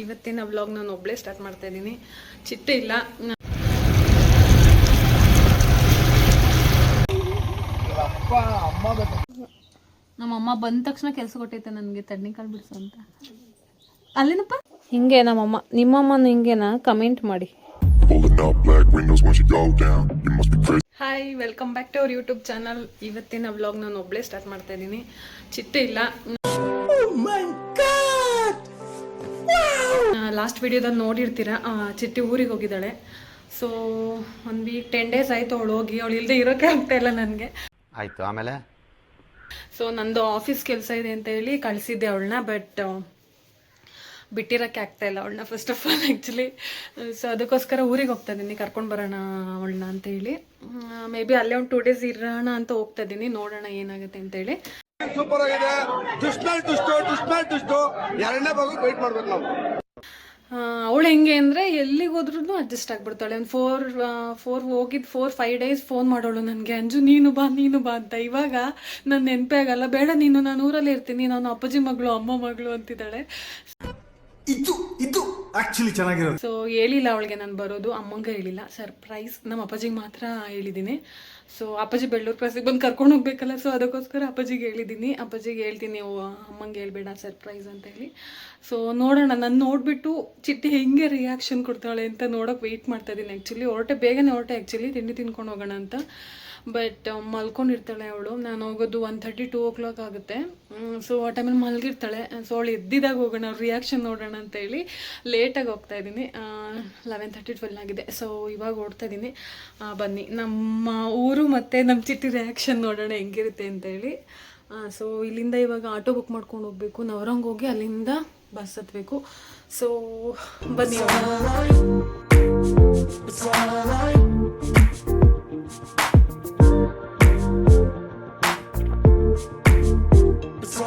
ಇವತ್ತಿನ ಬ್ಲಾಗ್ ನಾನು ಒಬ್ಳೇ ಸ್ಟಾರ್ಟ್ ಮಾಡ್ತಾ ಇದ್ದೀನಿ. ಚಿಟ್ಟೆ ಇಲ್ಲ. ನಮ್ಮಮ್ಮ ನಮ್ಮ ಅಮ್ಮ ಬಂದ ತಕ್ಷಣ ಕೆಲಸ ಕೊಟ್ಟೈತೆ ನನಗೆ ತಣ್ಣೀಕಾಳು ಬಿಡಿಸು ಅಂತ. ಅಲ್ಲೇನಪ್ಪ? ಹಿಂಗೆ ನಮ್ಮಮ್ಮ ನಿಮ್ಮಮ್ಮನ ಹಿಂಗೇನ ಕಮೆಂಟ್ ಮಾಡಿ. Hi welcome back to our YouTube channel ಇವತ್ತಿನ ಬ್ಲಾಗ್ ನಾನು ಒಬ್ಳೇ ಸ್ಟಾರ್ಟ್ ಮಾಡ್ತಾ ಇದ್ದೀನಿ. ಚಿಟ್ಟೆ ಇಲ್ಲ. ಲಾಸ್ಟ್ ವಿಡಿಯೋದಲ್ಲಿ ನೋಡಿರ್ತೀರ? ಚಿಟ್ಟಿ ಊರಿಗೆ ಹೋಗಿದ್ದಾಳೆ. ಸೊ ಒಂದು ವೀಕ್ ಟೆನ್ ಡೇಸ್ ಆಯಿತು ಅವಳು ಹೋಗಿ. ಅವಳು ಇಲ್ಲದೆ ಇರೋಕೆ ಆಗ್ತಾ ಇಲ್ಲ ನನಗೆ. ಆಯ್ತು ಆಮೇಲೆ? ಸೊ ನಂದು ಆಫೀಸ್ ಕೆಲಸ ಇದೆ ಅಂತ ಹೇಳಿ ಕಳಿಸಿದ್ದೆ ಅವಳನ್ನ ಬಟ್ ಬಿಟ್ಟಿರೋಕೆ ಆಗ್ತಾ ಇಲ್ಲ ಅವಳನ್ನ first of all actually so ಅದಕ್ಕೋಸ್ಕರ ಊರಿಗೆ ಹೋಗ್ತಾ ಇದ್ದೀನಿ. ಕರ್ಕೊಂಡು ಬರೋಣ ಅವಳನ್ನ ಅಂತ ಹೇಳಿ. ಮೇ ಬಿ ಅಲ್ಲೇ ಒಂದು ಟೂ ಡೇಸ್ ಇರೋಣ ಅಂತ ಹೋಗ್ತಾ ಇದ್ದೀನಿ. ನೋಡೋಣ ಏನಾಗುತ್ತೆ ಅಂತೇಳಿ ಸೂಪರ್ ಆಗಿದೆ. ದುಷ್ಟು ದುಷ್ಟು ಎರಡನೇ ಭಾಗಕ್ಕೆ ವೈಟ್ ಮಾಡ್ಬೇಕು ನಾವು. ಅವಳು ಹೆಂಗೆ ಅಂದರೆ ಎಲ್ಲಿಗೆ ಹೋದ್ರೂ ಅಡ್ಜಸ್ಟ್ ಆಗಿಬಿಡ್ತಾಳೆ. ಒಂದು ಫೋರ್ ಫೋರ್ ಹೋಗಿದ್ದು ಫೋರ್ ಫೈವ್ ಡೇಸ್ ಫೋನ್ ಮಾಡೋಳು ನನಗೆ. ಅಂಜು, ನೀನು ಬಾ ನೀನು ಬಾ ಅಂತ. ಇವಾಗ ನನ್ನ ನೆನಪೇ ಆಗಲ್ಲ. ಬೇಡ, ನೀನು, ನಾನು ಊರಲ್ಲಿ ಇರ್ತೀನಿ. ನಾನು ಅಪ್ಪಾಜಿ ಮಗಳು, ಅಮ್ಮ ಮಗಳು ಅಂತಿದ್ದಾಳೆ. ಇದು ಇದು ಆಕ್ಚುಲಿ ಚೆನ್ನಾಗಿರೋದು ಸೊ ಹೇಳಿಲ್ಲ ಅವಳಿಗೆ ನಾನು ಬರೋದು, ಅಮ್ಮಂಗೆ ಹೇಳಿಲ್ಲ. ಸರ್ಪ್ರೈಸ್ ನಮ್ಮ ಅಪ್ಪಾಜಿಗೆ ಮಾತ್ರ ಹೇಳಿದ್ದೀನಿ ಸೊ ಅಪ್ಪಾಜಿ ಬೆಳ್ಳೂರು ಕ್ರಾಸಿಗೆ ಬಂದು ಕರ್ಕೊಂಡು ಹೋಗ್ಬೇಕಲ್ಲ ಸೊ ಅದಕ್ಕೋಸ್ಕರ ಅಪ್ಪಾಜಿಗೆ ಹೇಳಿದ್ದೀನಿ ಅಪ್ಪಾಜಿಗೆ ಹೇಳ್ತೀನಿ ಅಮ್ಮಂಗೆ ಹೇಳ್ಬೇಡ ಸರ್ಪ್ರೈಸ್ ಅಂತ ಹೇಳಿ. ಸೊ ನೋಡೋಣ, ನಾನು ನೋಡಿಬಿಟ್ಟು ಚಿಟ್ಟಿ ಹೆಂಗೆ ರಿಯಾಕ್ಷನ್ ಕೊಡ್ತಾಳೆ ಅಂತ ನೋಡೋಕೆ ವೆಯ್ಟ್ ಮಾಡ್ತಾ ಇದ್ದೀನಿ ಆ್ಯಕ್ಚುಲಿ ಹೊರಟೆ, ಬೇಗನೆ ಹೊರಟೆ ಆ್ಯಕ್ಚುಲಿ ತಿಂಡಿ ತಿನ್ಕೊಂಡು ಹೋಗೋಣ ಅಂತ. ಬಟ್ ಮಲ್ಕೊಂಡಿರ್ತಾಳೆ ಅವಳು. ನಾನು ಹೋಗೋದು one thirty two o'clock ಆಗುತ್ತೆ ಸೊ ಆ ಟೈಮಲ್ಲಿ ಮಲಗಿರ್ತಾಳೆ. ಸೊ ಅವಳು ಎದ್ದಿದಾಗ ಹೋಗೋಣ ಅವ್ರ ರಿಯಾಕ್ಷನ್ ನೋಡೋಣ ಅಂತ ಹೇಳಿ ಲೇಟಾಗಿ ಹೋಗ್ತಾ ಇದ್ದೀನಿ. ಲೆವೆನ್ ಥರ್ಟಿ ಟ್ವೆಲ್ ಆಗಿದೆ. ಸೊ ಇವಾಗ ಓಡ್ತಾ ಇದ್ದೀನಿ. ಬನ್ನಿ. ನಮ್ಮ ಊರು ಮತ್ತು ನಮ್ಮ ಚಿಟ್ಟಿ ರಿಯಾಕ್ಷನ್ ನೋಡೋಣ ಹೆಂಗಿರುತ್ತೆ ಅಂತೇಳಿ ಸೊ ಇಲ್ಲಿಂದ ಇವಾಗ ಆಟೋ ಬುಕ್ ಮಾಡ್ಕೊಂಡು ಹೋಗಬೇಕು. ನವರಂಗ್ ಹೋಗಿ ಅಲ್ಲಿಂದ ಬಸ್ ಹತ್ತಬೇಕು ಸೊ ಬನ್ನಿ. ಹೋಗೋಣ. ಸೊ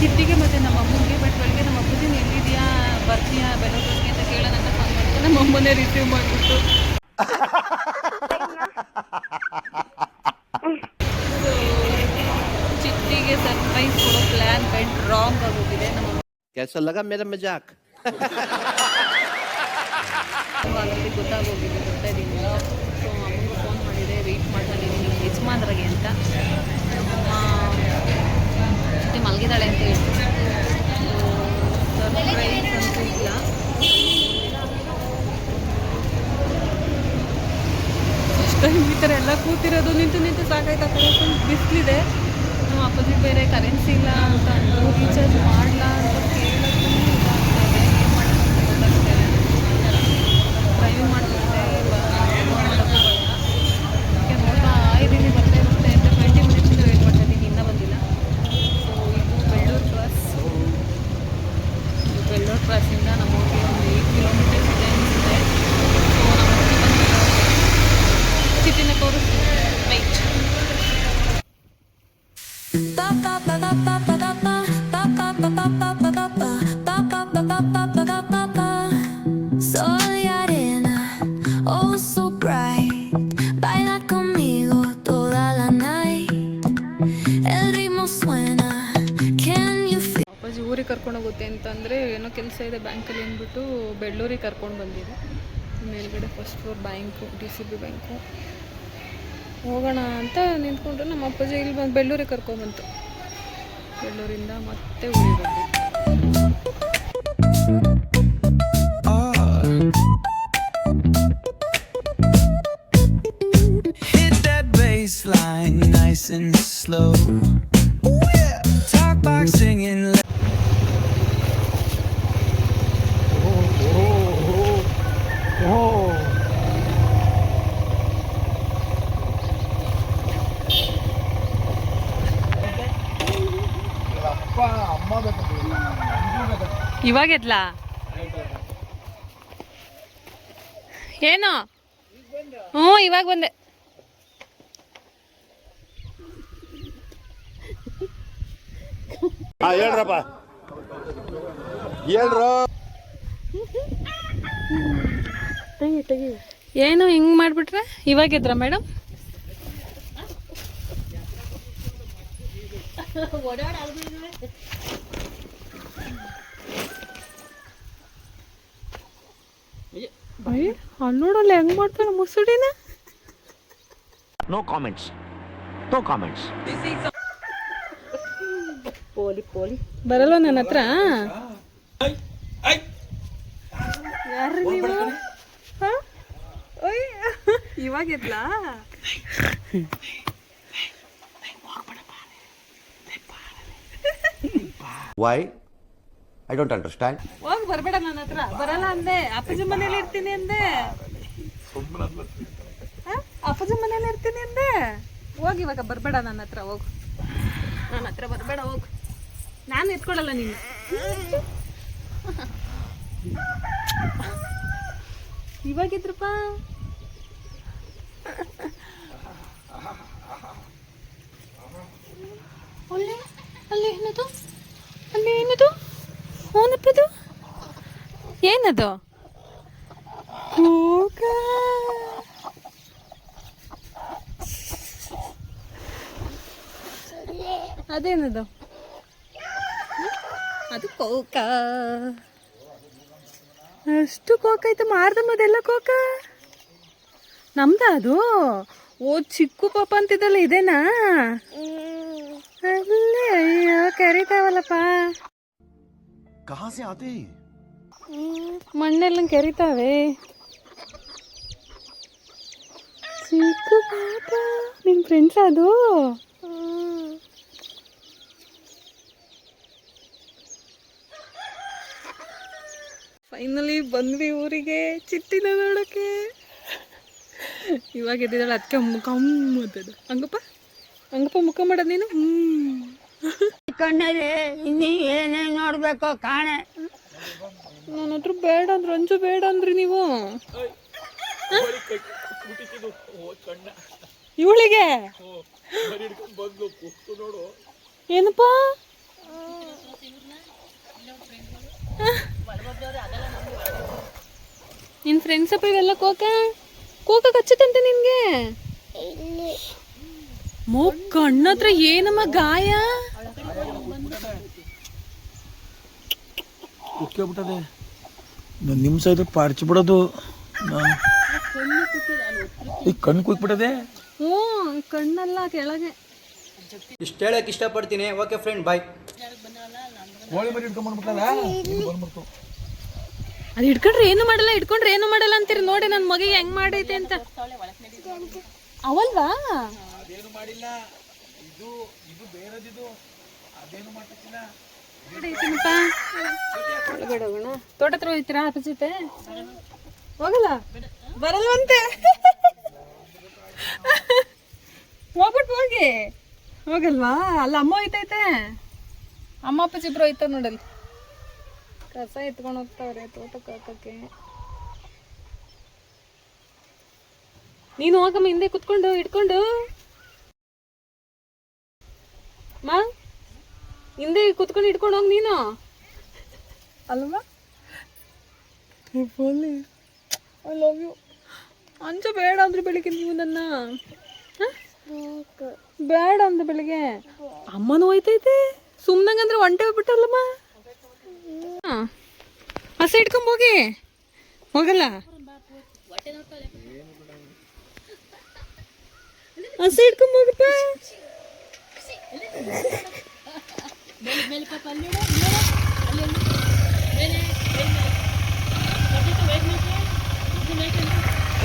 ಚಿಟ್ಟಿಗೆ ಮತ್ತು ನಮ್ಮ ಅಮ್ಮಗೆ ಬಟ್ ಬೆಳಗ್ಗೆ ನಮ್ಮ ಅಪ್ಪಜಿನ ಎಲ್ಲಿದೆಯಾ ಬರ್ತೀಯಾ ಬೆಳಗ್ಗೆ ಅಂತ ಕೇಳೋಣ ಅಂತ ಫೋನ್ ಮಾಡಿದ್ರೆ ನಮ್ಮ ಅಮ್ಮನೇ ರಿಸೀವ್ ಮಾಡಿಬಿಟ್ಟು. ಚಿಟ್ಟಿಗೆ ಸರ್ಪ್ರೈಸ್ ಕೊಡೋ ಪ್ಲ್ಯಾನ್ ಬೆಂಡ್ ರಾಂಗ್ ಆಗೋಗಿದೆ. ನಮ್ಮ ಕೆಲಸ ಲಗ ಮೇರ ಮಜಾಕ್ ಆಲ್ರೆಡಿ ಗೊತ್ತಾಗೋಗಿದೆ ಬರ್ತಾ ಇದ್ದೀನಿ ಸೊ ಅಮ್ಮಂಗೂ ಫೋನ್ ಮಾಡಿದೆ ವೆಯ್ಟ್ ಮಾಡ್ತಾ ಇದ್ದೀನಿ ಯಜಮಾನ್ರಿಗೆ ಅಂತ. ಮಲಗಿದಾಳೆ ಅಂತ ಹೇಳ್ತೀನಿ. ಟೈಮ್ ಈ ಥರ ಎಲ್ಲ ಕೂತಿರೋದು ನಿಂತು ನಿಂತು ಸಾಕಾಯ್ತಾ ಕರೆಕ್ಟ್ ಬಿಸಿಲಿದೆ. ನಮ್ಮ ಅಪ್ಪಾಜಿ ಬೇರೆ ಕರೆನ್ಸಿ ಇಲ್ಲ ಅಂತ ಅಂದರು ರೀಚಾರ್ಜ್ ಮಾಡಲ ಅಂತ ಕೇಳೋದು ಏನು ಮಾಡೋದು ಕರ್ಕೊಂಡು ಹೋಗುತ್ತೆ ಅಂತಂದರೆ ಏನೋ ಕೆಲಸ ಇದೆ ಬ್ಯಾಂಕಲ್ಲಿ ಅಂದ್ಬಿಟ್ಟು ಬೆಳ್ಳೂರಿಗೆ ಕರ್ಕೊಂಡು ಬಂದಿದೆ. ಮೇಲ್ಗಡೆ first floor bank D C B bank ಹೋಗೋಣ ಅಂತ ನಿಂತ್ಕೊಂಡ್ರೆ ನಮ್ಮ ಅಪ್ಪಾಜಿ ಇಲ್ಲಿ ಬಂದು ಬೆಳ್ಳೂರಿಗೆ ಕರ್ಕೊಂಡ್ಬಂತು ಬೆಳ್ಳೂರಿಂದ ಮತ್ತೆ ಊರಿಗೆ ಬಂದಿದ್ದು. ಇವಾಗ ಎದ್ಲಾ? ಏನು? ಹ್ಞೂ ಇವಾಗ ಬಂದೆ. ಹೇಳ್ರಪ್ಪ. ಹೇಳ್ರು. ಏನು ಹಿಂಗ್ ಮಾಡ್ಬಿಟ್ರೆ? ಇವಾಗ ಎದ್ರಾ ಮೇಡಮ್? ಅಲ್ಲಿ ನೋಡಲ್ಲ ಹೆಂಗ್ ಮಾಡ್ತಾನೆ ಮುಸುಡಿನ? ನೋ ಕಾಮೆಂಟ್ಸ್ ನೋ ಕಾಮೆಂಟ್ಸ್ ಪೋಲಿ ಪೋಲಿ. ಬರಲ್ವ ನನ್ನ ಹತ್ರ? ಯಾರು ನೀವು? ಹ? ಓಯ್, ಇವಾಗ ಎದ್ಲಾ Why? ಐ ಡೋಂಟ್ ಅಂಡರ್ಸ್ಟ್ಯಾಂಡ್ ಹೋಗಿ ಬರಬೇಡ ನನ್ನ ಹತ್ರ. ಬರಲ್ಲ ಅಂದೆ. ಅಪ್ಪಾಜಿ ಮನೇಲಿ ಇರ್ತೀನಿ ಅಂದೆ. ಹ? ಅಪ್ಪಾಜಿ ಮನೇಲಿ ಇರ್ತೀನಿ ಅಂದೆ. ಹೋಗಿ ಇವಾಗ ಬರಬೇಡ ನನ್ನ ಹತ್ರ, ಹೋಗು. ನನ್ನ ಹತ್ರ ಬರಬೇಡ, ಹೋಗು. ನಾನು ಎತ್ಕೊಳ್ಳಲ್ಲ ನೀನು. ಇವಾಗಿದ್ರಪ್ಪ? ಒಳ್ಳೆ ಅಲ್ಲಿ, ಏನದು? ಅಲ್ಲಿ ಏನದು? ಏನಪ್ಪದು ಏನದು? ಕೂಕ ಅದೇನದು? ಅದು ಕೋಕ. ಅಷ್ಟು ಕೋಕ ಐತೆ ಮಾರ್ದಮ್ಮದೆಲ್ಲ ಕೋಕ? ನಮ್ದ ಅದು? ಓ, ಚಿಕ್ಕು ಪಾಪ ಅಂತಿದ್ದಲ್ಲ, ಇದೇನಾ? ಅಯ್ಯೋ ಕರಿತಾವಲ್ಲಪ್ಪ. ಕಾಸಿ ಆತೆ? ಮಣ್ಣೆಲ್ಲ ಕರಿತಾವೆ. ಚಿಕ್ಕು ಪಾಪ ನಿಮ್ ಫ್ರೆಂಡ್ಸ್ ಅದು? ಫೈನಲಿ ಬಂದ್ವಿ ಊರಿಗೆ ಚಿಟ್ಟಿನ ನೋಡೋಕೆ. ಇವಾಗ ಎದ್ದಿದ್ದಾಳೆ ಅದಕ್ಕೆ ಮುಖ ಅಂತದ್ದು ಹಂಗಪ್ಪ? ಹಂಗಪ್ಪ ಮುಖ ಮಾಡೋದು ನೀನು? ಹ್ಮ್. ಕಣ್ಣಲ್ಲಿ ಇನ್ನೀ ಏನೇ ನೋಡ್ಬೇಕು ಕಾಣೆ. ನನ್ನ ಹತ್ರ ಬೇಡ ಅಂದ್ರೆ ಅಂಜು ಬೇಡ ಅಂದ್ರಿ ನೀವು. ಇವಳಿಗೆ? ಏನಪ್ಪ? ನಿನ್ ಫ್ರೆಂಡ್ಸ್ ಅಪ್ಪ ಇವೆಲ್ಲ ಕೋಕ? ಕೋಕ ಕಚ್ಚುತ್ತಂತೆ ನಿನ್ಗೆ? ಮೋ ಕಣ್ಣತ್ರ ಏನಮ್ಮ ಗಾಯ? ಕುಕ್ಕೋಗ್ಬಿಟ್ಟದೆ ಒಂದು ನಿಮ್ಮ ಇದ್ರೆ ಪಾಡ್ಚಿಬಿಡೋದು ಬಿಡೋದು. ಈ ಕಣ್ಣು ಕುಕ್ಬಿಟ್ಟದೆ ಹ್ಞೂ ಕಣ್ಣಲ್ಲ ಕೆಳಗೆ. ಇಷ್ಟು ಹೇಳಕ್ ಇಷ್ಟಪಡ್ತೀನಿ. Okay friend bye. ಕೋಳಿ ಮರಿ ಇಟ್ಕೊಂಡ್ಬಂದ್ಬಿಟ್ಟಲ್ಲ ಬಂದ್ಬಿಡ್ತು. ಅದು ಹಿಡ್ಕೊಂಡ್ರೆ ಏನು ಮಾಡಲ್ಲ ಇಟ್ಕೊಂಡ್ರೆ ಏನು ಮಾಡಲ್ಲ ಅಂತೀರಿ. ನೋಡಿ ನನ್ನ ಮಗಿಗೆ ಹೆಂಗ್ ಮಾಡೈತೆ ಅಂತ. ಅವಲ್ವಾ? ಒಳಗಡೆ ಹೋಗೋಣ ತೋಟ ಹತ್ರ ಹೋಗ್ತೀರಾ ಅಪಜಿತೆ ಹೋಗಲ್ಲ? ಬರಲ್ವಂತೆ. ಹೋಗ್ಬಿಟ್ಟು ಹೋಗಿ. ಹೋಗಲ್ವಾ? ಅಲ್ಲ ಅಮ್ಮ ಹೋಯ್ತೈತೆ. ಅಮ್ಮ ಅಪ್ಪ ಇಬ್ರು ಹೋಯ್ತಾರ ನೋಡಲ್ಲಿ. ಕಸ ಎತ್ಕೊಂಡು ಹೋಗ್ತಾವ್ರೆ ತೋಟಕ್ಕೆ ಹಾಕಕ್ಕೆ. ನೀನು ಹೋಗಮ್ಮ ಹಿಂದೆ ಕುತ್ಕೊಂಡು ಇಟ್ಕೊಂಡು. ಮಾ ಹಿಂದೆ ಕುತ್ಕೊಂಡು ಇಟ್ಕೊಂಡು ಹೋಗಿ ನೀನು. ಅಲ್ವಾ? ಐ ಲವ್ ಯು ಅಂಜ ಬೇಡ ಅಂದ್ರೆ ಬೆಳಿಗ್ಗೆ ನೀವು ನನ್ನ? ಬೇಡ ಅಂದ್ರೆ ಬೆಳಿಗ್ಗೆ. ಅಮ್ಮನೂ ಹೋಯ್ತೈತೆ. ಸುಮ್ಮನಂಗಂದ್ರೆ ಒಂಟೆ ಹೋಗ್ಬಿಟ್ಟಲ್ಲಮ್ಮ. ಹಸ ಹೋಗಿ. ಹೋಗಲ್ಲ. ಹಸ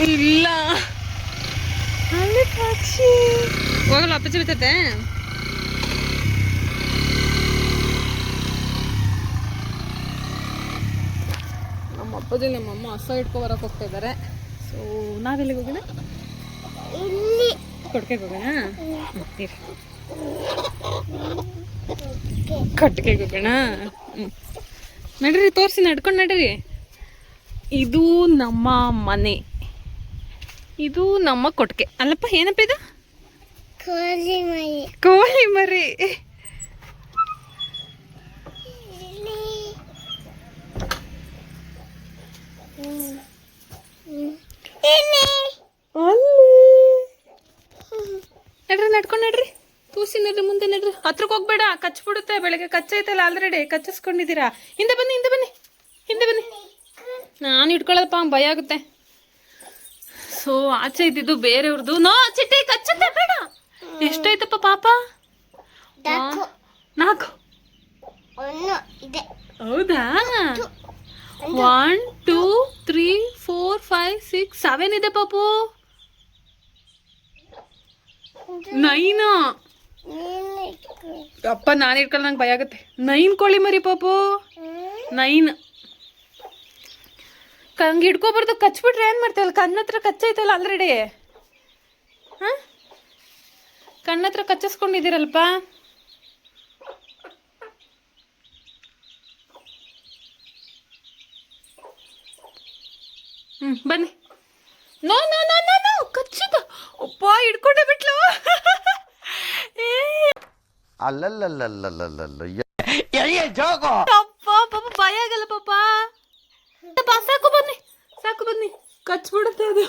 ಇಲ್ಲ. ಅಲ್ಲಿ ಪಕ್ಷಿ ಹೋಗಲ್ಲ ಅಪ್ಪಚ್ಚಿ ಬಿತ್ತೈತೆ ನಮ್ಮ ಅಪ್ಪಾಜಿ ನಮ್ಮಮ್ಮ ಹಸ ಇಟ್ಕೊ ಬರಕ್ಕೆ ಹೋಗ್ತಾ ಇದ್ದಾರೆ. ಸೊ ನಾವೆಲ್ಲಿಗೆ ಹೋಗೋಣ ಕೊಡ್ಕೆಗೆ ಹೋಗೋಣ? ಹೋಗ್ತೀರಿ. ಕೊಟ್ಟಿಗೆಗೆ ಹೋಗೋಣ. ನಡ್ರಿ ತೋರಿಸಿ ನಡ್ಕೊಂಡು ನಡ್ರಿ. ಇದು ನಮ್ಮ ಮನೆ. ಇದು ನಮ್ಮ ಕೊಟ್ಟಿಗೆ ಅಲ್ಲಪ್ಪ ಏನಪ್ಪ ಇದು? ಕೋಳಿ ಮರಿ. ಕೋಳಿ ಮರಿ. ನಡ್ರಿ ನಡ್ಕೊಂಡು ನಡ್ರಿ. ತೂಸಿ ನಡ್ರಿ ಮುಂದೆ ನಡ್ರಿ. ಹತ್ರಕ್ಕೆ ಹೋಗ್ಬೇಡ ಕಚ್ಬಿಡುತ್ತೆ ಬೆಳಗ್ಗೆ ಕಚ್ಚೈತಲ್ಲ ಆಲ್ರೆಡಿ ಕಚ್ಚಿಸ್ಕೊಂಡಿದ್ದೀರಾ? ಹಿಂದೆ ಬನ್ನಿ ಹಿಂದೆ ಬನ್ನಿ ಹಿಂದೆ ಬನ್ನಿ. ನಾನು ಇಟ್ಕೊಳ್ಳೋದಪ್ಪ ಭಯ ಆಗುತ್ತೆ. ಸೊ ಆಚೆ ಇದ್ದಿದ್ದು ಬೇರೆಯವ್ರದ್ದು ನೋ ಚಿಟ್ಟಿ ಕಚ್ಚುತ್ತೆ ಬೇಡ. ಎಷ್ಟಾಯ್ತಪ್ಪ ಪಾಪ? ನಾಲ್ಕು. ಹೌದಾ? One two three four five six seven ಇದೆ ಪಾಪು. ನೈನು? ಅಪ್ಪ ನಾನು ಇಟ್ಕೊಳ್ಳ ನಂಗೆ ಭಯ ಆಗುತ್ತೆ. ನೈನ್ ಕೋಳಿ ಮರಿ ಪಾಪು. ನೈನ್. ಹಂಗೆ ಹಿಡ್ಕೊಬಾರ್ದು ಕಚ್ಬಿಟ್ರೆ ಏನು ಮಾಡ್ತೀವಲ್ಲ? ಕಣ್ಣ ಹತ್ರ ಕಚ್ಚೈತಲ್ಲ ಆಲ್ರೆಡಿ ಹಾಂ? ಕಣ್ಣ ಹತ್ರ ಕಚ್ಚಿಸ್ಕೊಂಡಿದ್ದೀರಲ್ಪ? ಹ್ಞೂ ಬನ್ನಿ. No no no no no ಕಚ್ಚಿದ ಅಪ್ಪ ಹಿಡ್ಕೊಂಡೆ ಬಿಟ್ಲು ಏ ಅಲ್ಲಲ್ಲಲ್ಲಲ್ಲಲ್ಲಲ್ಲ ಅಪ್ಪ ಪಾಪ ಭಯ ಆಗಲ್ಲ ಪಾಪ. ಪಾಪ ಸಾಕು ಬನ್ನಿ ಸಾಕು ಬನ್ನಿ. ಕಚ್ಬಿಡುತ್ತೆ ಅದು.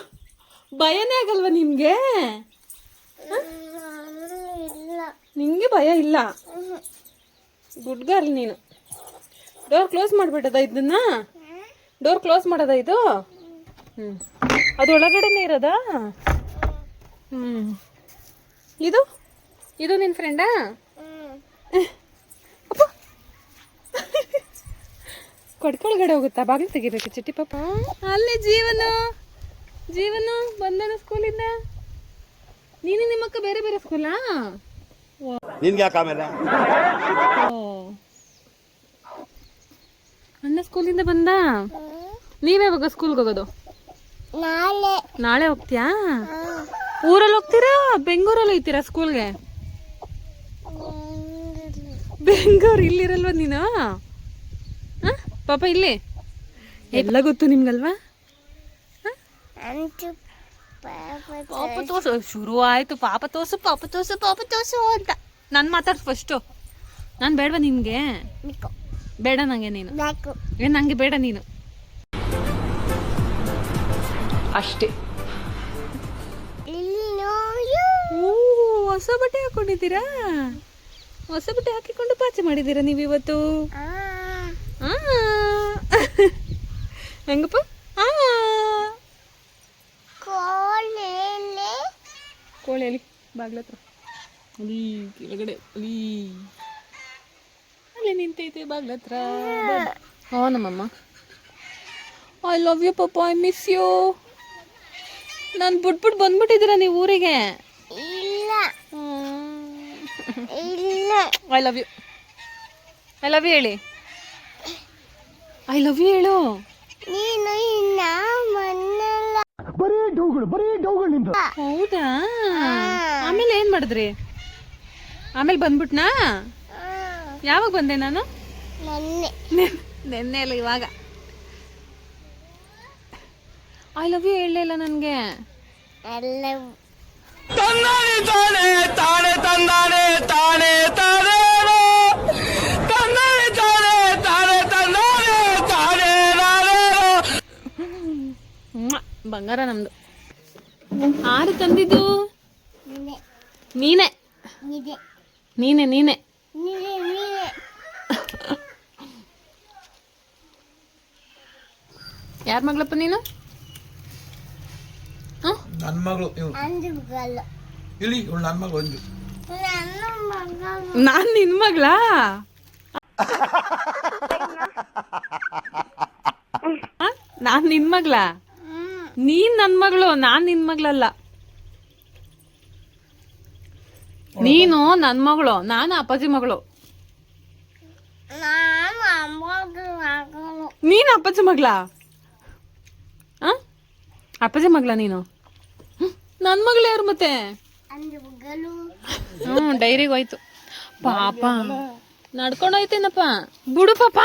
ಭಯನೇ ಆಗಲ್ವಾ ನಿಮ್ಗೆ ಇಲ್ಲ ನಿಂಗೆ ಭಯ ಇಲ್ಲ? ಗುಡ್ ಗರ್ಲ್ ನೀನು. ಡೋರ್ ಕ್ಲೋಸ್ ಮಾಡ್ಬಿಟ್ಟದ ಇದನ್ನ? ಡೋರ್ ಕ್ಲೋಸ್ ಮಾಡದ ಇದು? ಹ್ಞೂ ಅದು ಒಳಗಡೆನೇ ಇರೋದಾ? ಹ್ಞೂ ಇದು? ಇದು ನಿನ್ನ ಫ್ರೆಂಡಾ ಕೊಡ್ಕೊಳಗಡೆ ಹೋಗುತ್ತಾ? ಬಾಗಿಲು ತೆಗಿಬೇಕು ಚಿಟ್ಟಿ ಪಾಪ. ಅಲ್ಲಿ ಜೀವನ. ಜೀವನ ಬಂದನ ಸ್ಕೂಲಿಂದ. ನೀನು ನಿಮ್ಮಕ್ಕ ಬೇರೆ ಬೇರೆ ಸ್ಕೂಲಾ? ನಿನ್ಗೆ ಯಾಕೆ ಆಮೇಲೆ? ಓ. ಅಣ್ಣ ಸ್ಕೂಲಿಂದ ಬಂದ? ನೀವೇ ಯಾವಾಗ ಸ್ಕೂಲ್ಗೆ ಹೋಗೋದು? ನಾಳೆ. ನಾಳೆ ಹೋಗ್ತೀಯಾ? ಊರಲ್ಲಿ ಹೋಗ್ತೀರಾ? ಬೆಂಗಳೂರಲ್ಲಿ ಹೋಗ್ತೀರಾ ಸ್ಕೂಲ್ಗೆ? ಬೆಂಗಳೂರು ಇಲ್ಲಿರಲ್ವ ನೀನು? ಹಾಂ? ಪಾಪ ಇಲ್ಲಿ? ಎಲ್ಲ ಗೊತ್ತು ನಿಮ್ಗಲ್ವಾ? ಪಾಪ ತೋಸು ಶುರು ಆಯ್ತು. ಪಾಪ ತೋಸು ಪಾಪ ತೋಸು ಪಾಪ ತೋಸು ಅಂತ. ನಾನು ಮಾತಾಡ್ ಫಸ್ಟು ನಾನು ಬೇಡವಾ ನಿಮಗೆ ಬೇಡ ನಂಗೆ ನೀನು. ಏನ್ ಏ ನಂಗೆ ಬೇಡ ನೀನು. ಅಷ್ಟೇ. ಹೊಸ ಬಟ್ಟೆ ಹಾಕೊಂಡಿದ್ದೀರಾ? ಹೊಸ ಬಟ್ಟೆ ಹಾಕಿಕೊಂಡು ಪಾಚೆ ಮಾಡಿದ್ದೀರಾ ನೀವು ಇವತ್ತು. ಹೆಂಗಪ್ಪ. ಕೋಳಿ ಅಲ್ಲಿ ಬಾಗ್ಲ ಹತ್ರ. ಅಲ್ಲಿ ಕೆಳಗಡೆ ಅಲ್ಲಿ. ಅಲ್ಲಿ ನಿಂತೈತೆ ಬಾಗ್ಲ ಹತ್ರ. ಹೋ ನಮ್ಮಮ್ಮ. ಐ ಲವ್ ಯು ಪಪ್ಪ ಐ ಮಿಸ್ ಯು ನಾನು ಬಿಟ್ಬಿಟ್ಟು ಬಂದ್ಬಿಟ್ಟಿದ್ದೀರಾ ನೀವು ಊರಿಗೆ? ಇಲ್ಲ. I love you I love you ಹೇಳಿ. ಐ ಲವ್ ಯು ಹೇಳು. ನೀನು ಇನ್ನ ನಿಂದು. ಹೌದಾ? ಆಮೇಲೆ ಏನು ಮಾಡಿದ್ರಿ? ಆಮೇಲೆ ಬಂದ್ಬಿಟ್ನಾ? ಯಾವಾಗ ಬಂದೆ ನಾನು? ನೆನ್ನೆ. ನೆನ್- ನೆನ್ನೆ ಅಲ್ಲ ಇವಾಗ. ಐ ಲವ್ ಯು ಹೇಳಲಿಲ್ಲ ನನಗೆ. ಎಲ್ಲ ತಂದಾನೆ ತಾನೆ ತಾನೆ ತಂದಾನೆ ತಾನೆ ತಾನೇನೋ ತಂದಾನೆ ತಾನೆ ತಾನೆ ತಂದಾನೆ ತಾನೆ ಬಂಗಾರ ನಮ್ದು. ಆರು ತಂದಿದ್ದು? ನೀನೆ. ನೀನೆ. ಇದೆ ನೀನೆ ನೀನೆ. ನೀನೆ ನೀನೆ. ಯಾರ ಮಗಳಪ್ಪ ನೀನು? ನನ್ನ ಮಗಳು ಇವ್ಳು. ಇಲ್ಲಿ ನನ್ನ ಮಗಳು ನಾನು ನಿನ್ ಮಗಳಾ ನಾನು ನಿನ್ ಮಗಳಾ ನೀನ್ ನನ್ನ ಮಗಳು ನಾನ್ ನಿನ್ ಮಗಳಲ್ಲ. ನೀನು ನನ್ನ ಮಗಳು ನಾನು ಅಪ್ಪಾಜಿ ಮಗಳು. ನೀನ್ ನೀನು ಅಪ್ಪಾಜಿ ಮಗಳಾ ಹಾ? ಅಪ್ಪಾಜಿ ಮಗಳ ನೀನು? ನನ್ನ ಮಗಳು ಯಾರು ಮತ್ತೆ? ಹ್ಞೂ ಡೈರಿಗೆ ಹೋಯ್ತು. ಪಾಪ. ನಡ್ಕೊಂಡು ಹೋಯ್ತೇನಪ್ಪ ಬಿಡು ಪಾಪ.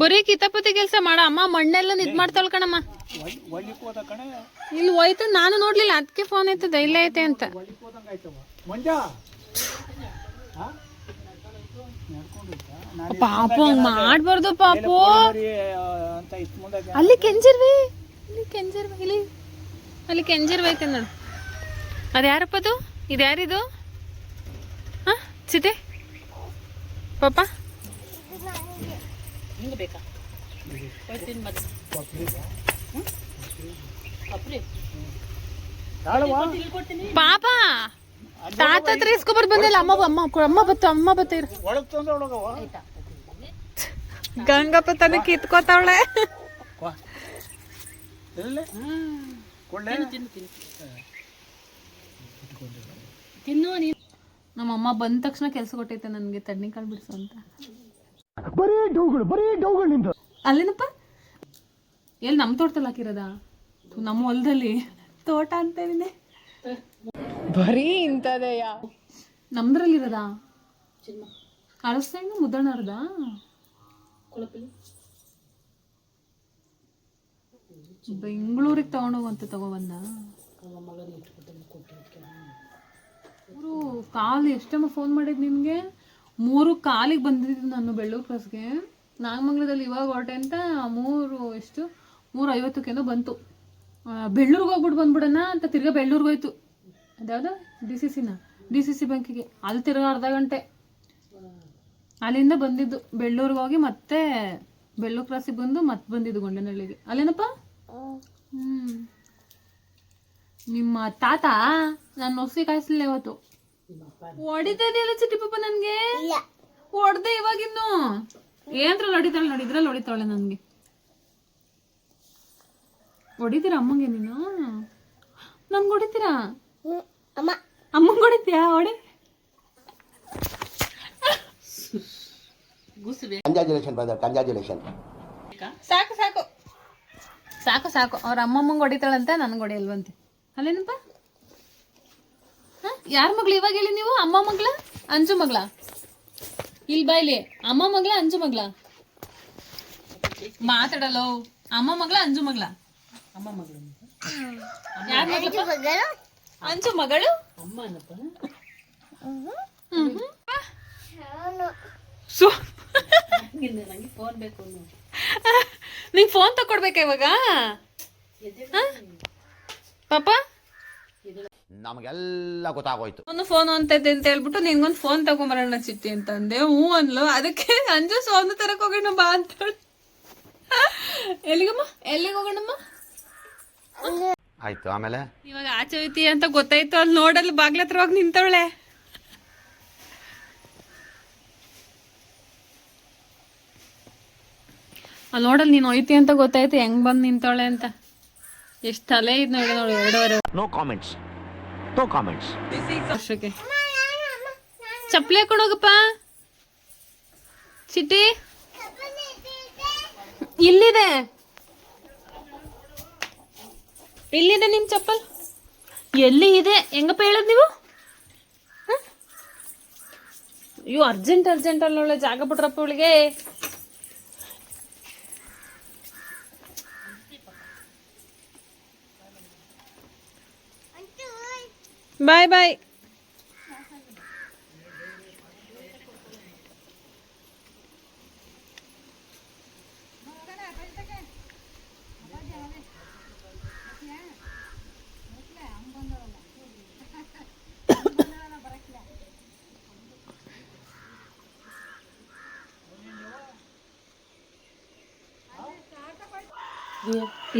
ಬರೀ ಕಿತಾಪತಿ ಕೆಲಸ ಮಾಡ. ಅಮ್ಮ ಮಣ್ಣೆಲ್ಲ ನಿದ್ ಮಾಡ್ತಾಳ ಕಣಮ್ಮ. ಇಲ್ಲಿ ಹೋಯ್ತು ನಾನು ನೋಡ್ಲಿಲ್ಲ. ಅದಕ್ಕೆ ಫೋನ್ ಐತದ ಇಲ್ಲ ಐತೆ ಅಂತ. ಪಾಪ ಹಂಗ್ ಮಾಡ್ಬಾರ್ದು ಪಾಪು. ಅಲ್ಲಿ ಕೆಂಜಿರ್ವಿ. ಇಲ್ಲಿ ಕೆಂಜಿರ್ವಿ ಇಲ್ಲಿ. ಅಲ್ಲಿ ಕೆಂಜರ್ ಬೈತೆ ನೋಡು. ಅದು ಯಾರಪ್ಪ ಅದು ಇದು ಯಾರಿದು? ಹಾ? ಚಿತೆ? ಪಾಪ? ಪಾಪ! ತಾತ ಹತ್ರ ಇಸ್ಕೊಬರ್ ಬಂದಿಲ್ಲ. ಅಮ್ಮ ಅಮ್ಮ ಅಮ್ಮ ಬತ್ತ ಅಮ್ಮ ಬತ್ತ ತಿನ್ನು ತಿನ್ನು ತಿನ್ನು. ತಿನ್ನು ನಮ್ಮಮ್ಮ ಬಂದ ತಕ್ಷಣ ಕೆಲಸ ಕೊಟ್ಟೈತೆ ನನಗೆ ತಣ್ಣಿ ಕಾಳು ಬಿಡಿಸು ಅಂತ. ಬರೀ ಡೌಗಳು ಬರೀ ಡೌಗಳು ನಿಂದು. ಅಲ್ಲೇನಪ್ಪ? ಎಲ್ಲಿ ನಮ್ಮ ತೋಟದಲ್ಲಿ ಹಾಕಿರೋದಾ? ನಮ್ಮ ಹೊಲದಲ್ಲಿ. ತೋಟ ಅಂತ ಏನಿದೆ ಬರೀ ಇಂಥದೆಯ. ನಮ್ದ್ರಲ್ಲಿರೋದಾ? ಅಳಸ್ತಾಯಿಂದ ಮುದ್ದಣ್ಣ ಅರ್ಧ ಕೊಳಪಲ್ಲಿ. ಬೆಂಗಳೂರಿಗೆ ತಗೊಂಡೋಗಂತ ತಗೊಬಂದ ಮೂರು ಕಾಲು ಎಷ್ಟಮ್ಮ ಫೋನ್ ಮಾಡಿದ್ ನಿಮಗೆ ಮೂರು ಕಾಲಿಗೆ ಬಂದಿದ್ದು ನಾನು ಬೆಳ್ಳೂರು ಕ್ರಾಸ್ಗೆ ನಾಗಮಂಗಲದಲ್ಲಿ ಇವಾಗ ಹೊರಟೆ ಅಂತ ಮೂರು ಎಷ್ಟು? ಮೂರು ಐವತ್ತಕ್ಕೇನೋ ಬಂತು. ಬೆಳ್ಳೂರಿಗೆ ಹೋಗ್ಬಿಟ್ಟು ಬಂದ್ಬಿಡೋಣ ಅಂತ ತಿರ್ಗಾ ಬೆಳ್ಳೂರಿಗೆ ಹೋಯ್ತು. ಅದ್ಯಾವುದು? ಡಿ ಸಿ ಸಿನ. ಡಿ ಸಿ ಸಿ ಬ್ಯಾಂಕಿಗೆ. ಅಲ್ಲಿ ತಿರ್ಗಾ ಅರ್ಧ ಗಂಟೆ. ಅಲ್ಲಿಂದ ಬಂದಿದ್ದು. ಬೆಳ್ಳೂರಿಗೆ ಹೋಗಿ ಮತ್ತೆ ಬೆಳ್ಳೂರು ಕ್ರಾಸಿಗೆ ಬಂದು ಮತ್ತೆ ಬಂದಿದ್ದು ಗೊಂಡನಹಳ್ಳಿಗೆ. ಅಲ್ಲೇನಪ್ಪ? ಹ್ಮ್. ನಿಮ್ಮ ತಾತ ನಾನು ಒಸಿ ಕಾಯಿಸ್ಲಿಲ್ಲ ಇವತ್ತು. ಹೊಡಿತಾ ಇದೆಯಲ್ಲ ಚಿಟ್ಟಿ ಪಾಪ ನನ್ಗೆ? ಹೊಡ್ದೆ ಇವಾಗಿನ್ನು. ಏನ್ರಲ್ಲಿ ಹೊಡಿತಾಳೆ ನೋಡಿ ಇದ್ರಲ್ಲಿ ಹೊಡಿತಾಳೆ ನನ್ಗೆ. ಹೊಡಿತೀರಾ ಅಮ್ಮಂಗೆ ನೀನು? ನನ್ಗೆ ಹೊಡಿತೀರಾ? ಅಮ್ಮ. ಅಮ್ಮಂಗೆ ಹೊಡಿತೀಯಾ? ಹೊಡಿ. ಕಂಜಾಜುಲೇಷನ್ ಬಂದ ಕಂಜಾಜುಲೇಷನ್ ಸಾಕು ಸಾಕು. ಸಾಕು ಸಾಕು. ಅವ್ರ ಅಮ್ಮಮ್ಮಂಗೆ ಹೊಡಿತಾಳಂತೆ ನನ್ಗೆ ಹೊಡೆಯಲ್ವಂತೆ ಅಲ್ಲೇನಪ್ಪ? ಯಾರ ಮಗಳು ಇವಾಗ ಹೇಳಿ ನೀವು? ಅಮ್ಮ ಮಗಳ ಅಂಜು ಮಗಳ? ಇಲ್ಲಿ. ಬಾಯ್ಲಿ ಅಮ್ಮ ಮಗಳ ಅಂಜು ಮಗಳ? ಮಾತಾಡಲ್ಲ ಅಮ್ಮ ಮಗಳ ಅಂಜು ಮಗಳ? ಯಾರ ಮಗಳಪ್ಪ? ಬಗಲು ಅಂಜು ಮಗಳು? ಸೊ. ನಿಂಗೆ ಫೋನ್ ತಕೊಡ್ಬೇಕಾ ಇವಾಗ? ಹ? ಪಾಪ? ನಮಗೆಲ್ಲ ಗೊತ್ತಾಗೋಯ್ತು. ಒಂದು ಫೋನ್ ಅಂತೈತೆ ಅಂತ ಹೇಳ್ಬಿಟ್ಟು ನಿನ್ಗೊಂದು ಫೋನ್ ತಗೊಂಬರೋಣ ಚಿಟ್ಟಿ ಅಂತ ಅಂದೆ ಹ್ಞೂ ಅನ್ಲು. ಅದಕ್ಕೆ ಅಂಜು ಸೋನ್ ತರಕ್ ಹೋಗೋಣ ಬಾ ಅಂತ ಎಲ್ಲಿಗಮ್ಮ? ಎಲ್ಲಿಗೆ ಹೋಗೋಣಮ್ಮ? ಆಯ್ತು ಆಮೇಲೆ? ಇವಾಗ ಆಚೆ ಅಂತ ಗೊತ್ತಾಯ್ತು. ಅಲ್ಲಿ ನೋಡಲ್ಲಿ ಬಾಗ್ಲತ್ರ ಹೋಗಿ ನಿಂತವಳೆ. ಅಲ್ಲಿ ನೋಡಲ್ ನೀನು ಹೋಯ್ತಿ ಅಂತ ಗೊತ್ತಾಯ್ತು ಹೆಂಗ್ ಬಂದು ನಿಂತಾಳೆ ಅಂತ. ಎಷ್ಟು ತಲೆ ಇದ್ ನೋಡಿ ನೋಡಿ ಎರಡೂವರೆ. ನೋ ಕಾಮೆಂಟ್ಸ್ ನೋ ಕಾಮೆಂಟ್ಸ್ ವರ್ಷಕ್ಕೆ. ಚಪ್ಪಲಿ ಹಾಕೊಂಡೋಗಪ್ಪ ಚಿಟ್ಟಿ. ಇಲ್ಲಿದೆ. ಇಲ್ಲಿದೆ ನಿಮ್ ಚಪ್ಪಲ್. ಎಲ್ಲಿ ಇದೆ? ಹೆಂಗಪ್ಪ ಹೇಳದ್ ನೀವು? ಅಯ್ಯೋ ಅರ್ಜೆಂಟ್ ಅರ್ಜೆಂಟ್ ಅಲ್ಲ ಜಾಗ ಬಿಟ್ರಪ್ಪ ಇವಳಿಗೆ. ಬಾಯ್ ಬಾಯ್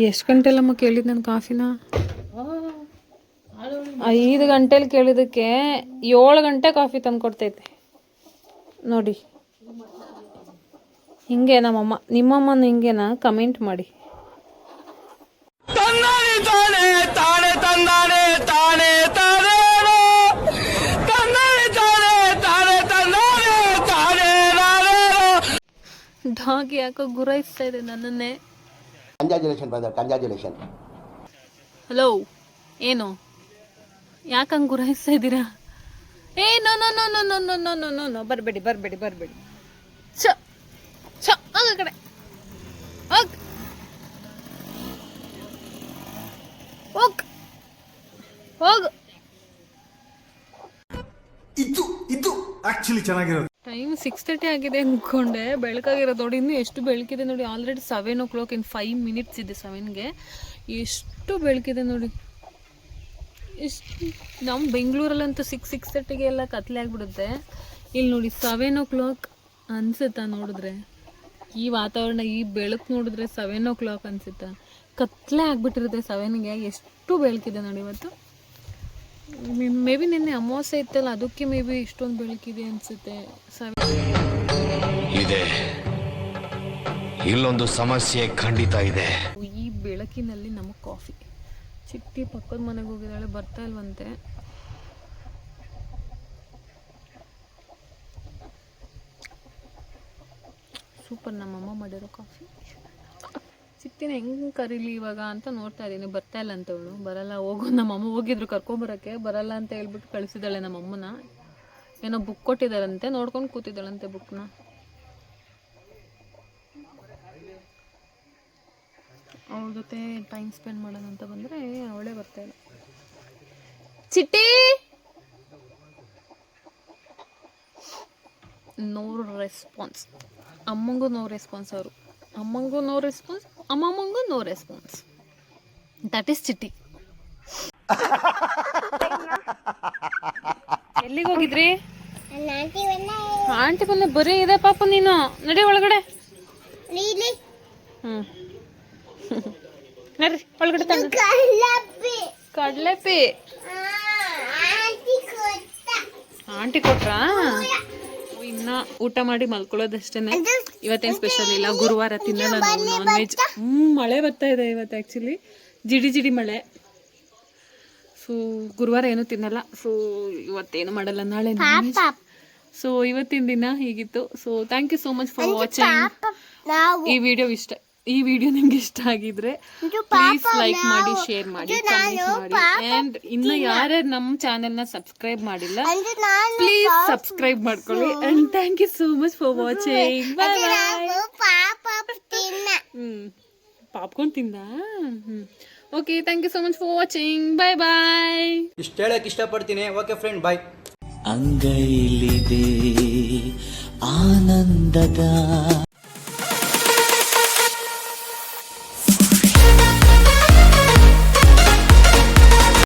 ಎಷ್ಟು ಗಂಟೆಲ್ಲಮ್ಮ ಕೇಳಿದ್ದು ನನ್ನ ಕಾಫಿನ? ಐದು ಗಂಟೆಲಿ ಕೇಳಿದಕ್ಕೆ ಏಳು ಗಂಟೆ ಕಾಫಿ ತಂದು ಕೊಡ್ತೈತೆ. ನೋಡಿ. ಹಿಂಗೆ ನಮ್ಮಮ್ಮ ನಿಮ್ಮಮ್ಮನ ಹಿಂಗೇನಾ ಕಮೆಂಟ್ ಮಾಡಿ. ಡಾಗ್ ಯಾಕೋ ಗುರಾಯಿಸ್ತಾ ಇದೆ ನನ್ನನ್ನೇ. ಕಂಜಾಜುಲೇಷನ್ ಬ್ರದರ್ ಕಂಜಾಜುಲೇಷನ್ ಹಲೋ ಏನು? ಯಾಕಂಗೆ ಗುರಾಯಿಸ್ತಾ ಇದ್ದೀರಾ ಏ no no no no no no no no no no ಬರಬೇಡಿ ಬರಬೇಡಿ ಬರಬೇಡಿ ಛ ಛ ಕಡೆ ಹೋಗು ಇದು ಇದು ಆಕ್ಚುಲಿ ಚೆನ್ನಾಗಿರೋದು ಟೈಮ್ ಸಿಕ್ಸ್ ತರ್ಟಿ ಆಗಿದೆ ಅಂದ್ಕೊಂಡೆ ಬೆಳಕಾಗಿರೋದು ನೋಡಿ ಇನ್ನೂ ಎಷ್ಟು ಬೆಳಕಿದೆ ನೋಡಿ already seven o'clock in five minutes ಇದೆ ಸೆವೆನ್ಗೆ ಎಷ್ಟು ಬೆಳಕಿದೆ ನೋಡಿ ಎಷ್ಟು ನಮ್ಮ ಬೆಂಗಳೂರಲ್ಲಂತೂ ಸಿಕ್ಸ್ ಸಿಕ್ಸ್ ತರ್ಟಿಗೆ ಎಲ್ಲ ಕತ್ಲೆ ಆಗಿಬಿಡುತ್ತೆ. ಇಲ್ಲಿ ನೋಡಿ ಸೆವೆನ್ ಓ ಕ್ಲಾಕ್ ಅನ್ಸುತ್ತಾ ನೋಡಿದ್ರೆ? ಈ ವಾತಾವರಣ ಈ ಬೆಳಕು ನೋಡಿದ್ರೆ ಸೆವೆನ್ ಓ ಕ್ಲಾಕ್ ಅನ್ಸುತ್ತಾ? ಕತ್ಲೆ ಆಗ್ಬಿಟ್ಟಿರುತ್ತೆ ಸೆವೆನ್ಗೆ ಎಷ್ಟು ಬೆಳಕಿದೆ ನೋಡಿ ಇವತ್ತು. ಮೇ ಬಿ ನಿನ್ನೆ ಅಮಾವಾಸ್ಯೆ ಇತ್ತಲ್ಲ ಅದಕ್ಕೆ ಮೇ ಬಿ ಇಷ್ಟೊಂದು ಬೆಳಕಿದೆ ಅನ್ಸುತ್ತೆ. ಸೆವೆನ್ ಇದೆ. ಇಲ್ಲೊಂದು ಸಮಸ್ಯೆ ಖಂಡಿತ ಇದೆ. ಈ ಬೆಳಕಿನಲ್ಲಿ ನಮಗೆ ಕಾಫಿ ಚಿಟ್ಟಿ ಪಕ್ಕದ ಮನೆಗೆ ಹೋಗಿದ್ದಾಳೆ, ಬರ್ತಾ ಇಲ್ವಂತೆ. ಸೂಪರ್, ನಮ್ಮಮ್ಮ ಮಾಡಿರೋ ಕಾಫಿ. ಚಿತ್ತಿನ ಹೆಂಗೆ ಕರೀಲಿ ಇವಾಗ ಅಂತ ನೋಡ್ತಾ ಇದ್ದೀನಿ, ಬರ್ತಾ ಇಲ್ಲ ಅಂತ ಅವಳು. ಬರಲ್ಲ, ಹೋಗು. ನಮ್ಮಮ್ಮ ಹೋಗಿದ್ರು ಕರ್ಕೊಂಬರಕ್ಕೆ ಬರಲ್ಲ ಅಂತ ಹೇಳ್ಬಿಟ್ಟು ಕಳಿಸಿದ್ದಾಳೆ ನಮ್ಮಮ್ಮನ. ಏನೋ ಬುಕ್ ಕೊಟ್ಟಿದ್ದಾರಂತೆ, ನೋಡ್ಕೊಂಡು ಕೂತಿದ್ದಾಳಂತೆ ಬುಕ್ನ ಅವಳ ಜೊತೆ ಟೈಮ್ ಸ್ಪೆಂಡ್ ಮಾಡೋಣ ಅಂತ ಬಂದರೆ ಅವಳೇ ಬರ್ತಾ ಇಲ್ಲ ಚಿಟ್ಟಿ! ನೋ ರೆಸ್ಪಾನ್ಸ್ ಅಮ್ಮಂಗೂ ನೋ ರೆಸ್ಪಾನ್ಸ್ ಅವರು. ಅಮ್ಮಂಗೂ no response ಅಮ್ಮಮ್ಮಂಗೂ no response that is Chitti. ಎಲ್ಲಿಗೆ ಹೋಗಿದ್ರಿ? ಆಂಟಿ ಬಂದ ಬರೀ ಇದೆ ಪಾಪ ನೀನು. ನಡಿ ಒಳಗಡೆ. ಹ್ಮ್. ಒಳಗಡೆ ತಂದು. ಕಲ್ಲಪ್ಪಿ ಕಡ್ಲೆಪಿ. ಆಂಟಿ ಕೊಟ್ರ? ಇನ್ನ ಊಟ ಮಾಡಿ ಮಲ್ಕೊಳ್ಳೋದಷ್ಟೇನೆ. ಇವತ್ತೇನು ಸ್ಪೆಷಲ್ ಇಲ್ಲ? ಗುರುವಾರ ತಿನ್ನಲ್ಲ ನಾವು ನಾನ್ ವೆಜ್ ಹ್ಞೂ ಮಳೆ ಬರ್ತಾ ಇದೆ ಇವತ್ತು ಆ್ಯಕ್ಚುಲಿ ಜಿಡಿ ಜಿಡಿ ಮಳೆ. ಸೊ ಗುರುವಾರ ಏನೂ ತಿನ್ನಲ್ಲ. ಸೊ ಇವತ್ತೇನು ಮಾಡಲ್ಲ ನಾಳೆ ಸೊ ಇವತ್ತಿನ ದಿನ ಹೀಗಿತ್ತು. So thank you so much for watching ಈ ವಿಡಿಯೋ ಇಷ್ಟ. ಈ ವಿಡಿಯೋ ನಿಮ್ಗೆ ಇಷ್ಟ ಆಗಿದ್ರೆ ಪ್ಲೀಸ್ ಲೈಕ್ ಮಾಡಿ ಶೇರ್ ಮಾಡಿ ಕಮೆಂಟ್ ಮಾಡಿ. ಅಂಡ್ ಇನ್ನು ಯಾರ್ಯಾರು ನಮ್ಮ ಚಾನೆಲ್ನ ಸಬ್ಸ್ಕ್ರೈಬ್ ಮಾಡಿಲ್ಲ ಪ್ಲೀಸ್ ಸಬ್ಸ್ಕ್ರೈಬ್ ಮಾಡ್ಕೊಳ್ಳಿ. And thank you so much for watching bye bye ನಾವು ಪಾಪ ತಿನ್ನ ಹ್ಮ್. ಪಾಪ್ಕಾರ್ನ್ ತಿಂದ? ಹ್ಮ್. Okay thank you so much for watching bye bye ಇಷ್ಟ ಹೇಳಕ್ ಇಷ್ಟಪಡ್ತೀನಿ. ಓಕೆ ಫ್ರೆಂಡ್ ಬಾಯ್ ಅಂಗೈಲಿದೆ ಆನಂದದ